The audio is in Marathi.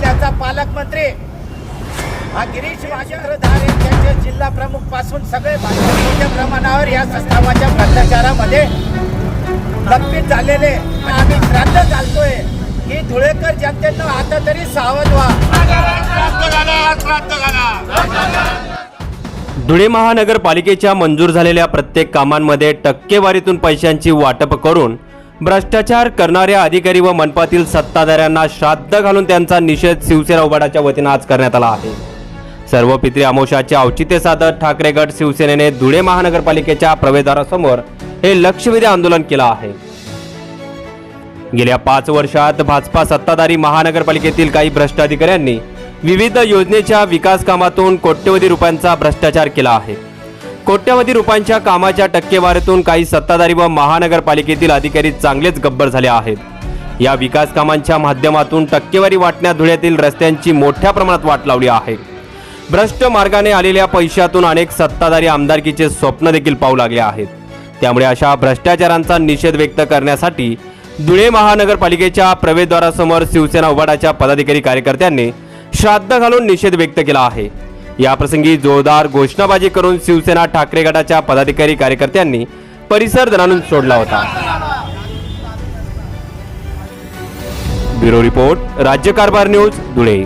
त्याचा पालकमंत्री हा गिरीश महाचंद्रधारे त्यांचे जिल्हा प्रमुखपासून सगळे भाजप मोठ्या प्रमाणावर या संस्थावाच्या भ्रष्टाचारामध्ये लपित झालेले आम्ही श्राद्ध घालतोय. की धुळेकर जनतेनं आता तरी सावध व्हा. धुळे महानगरपालिकेच्या मंजूर झालेल्या प्रत्येक कामांमध्ये टक्केवारीतून पैशांची वाटप करून भ्रष्टाचार करणाऱ्या अधिकारी व मनपातील सत्ताधाऱ्यांना श्राद्ध घालून त्यांचा निषेध शिवसेना उबाडाच्या वतीनं आज करण्यात आला आहे. सर्व पित्री अमोशाचे औचित्य साधत ठाकरे गट शिवसेनेने धुळे महानगरपालिकेच्या प्रवेशद्वारासमोर हे लक्षवेधी आंदोलन केलं आहे. गेल्या पाच वर्षात भाजपा सत्ताधारी महानगरपालिकेतील काही भ्रष्ट अधिकाऱ्यांनी विविध योजनेच्या विकास कामातून कोट्यवधी रुपयांचा भ्रष्टाचार केला आहे. कोट्यवधी रुपयांच्या कामाच्या टक्केवारीतून काही सत्ताधारी व महानगरपालिकेतील अधिकारी चांगलेच गब्बर झाले आहेत. या विकास कामांच्या माध्यमातून टक्केवारी वाटण्यात धुळ्यातील रस्त्यांची मोठ्या प्रमाणात वाट लावली आहे. भ्रष्ट मार्गाने आलेल्या पैशातून अनेक सत्ताधारी आमदारकीचे स्वप्न देखील पाहू लागले आहेत. त्यामुळे अशा भ्रष्टाचारांचा निषेध व्यक्त करण्यासाठी धुळे महानगरपालिकेच्या प्रवेशद्वारासमोर शिवसेना उभाटाच्या पदाधिकारी कार्यकर्त्यांनी श्राद्ध घालून निषेध व्यक्त केला आहे. याप्रसंगी जोरदार घोषणाबाजी करून शिवसेना ठाकरे गटाच्या पदाधिकारी कार्यकर्त्यांनी परिसर दणानून सोडला होता. ब्युरो रिपोर्ट राज्य कारभार न्यूज धुळे.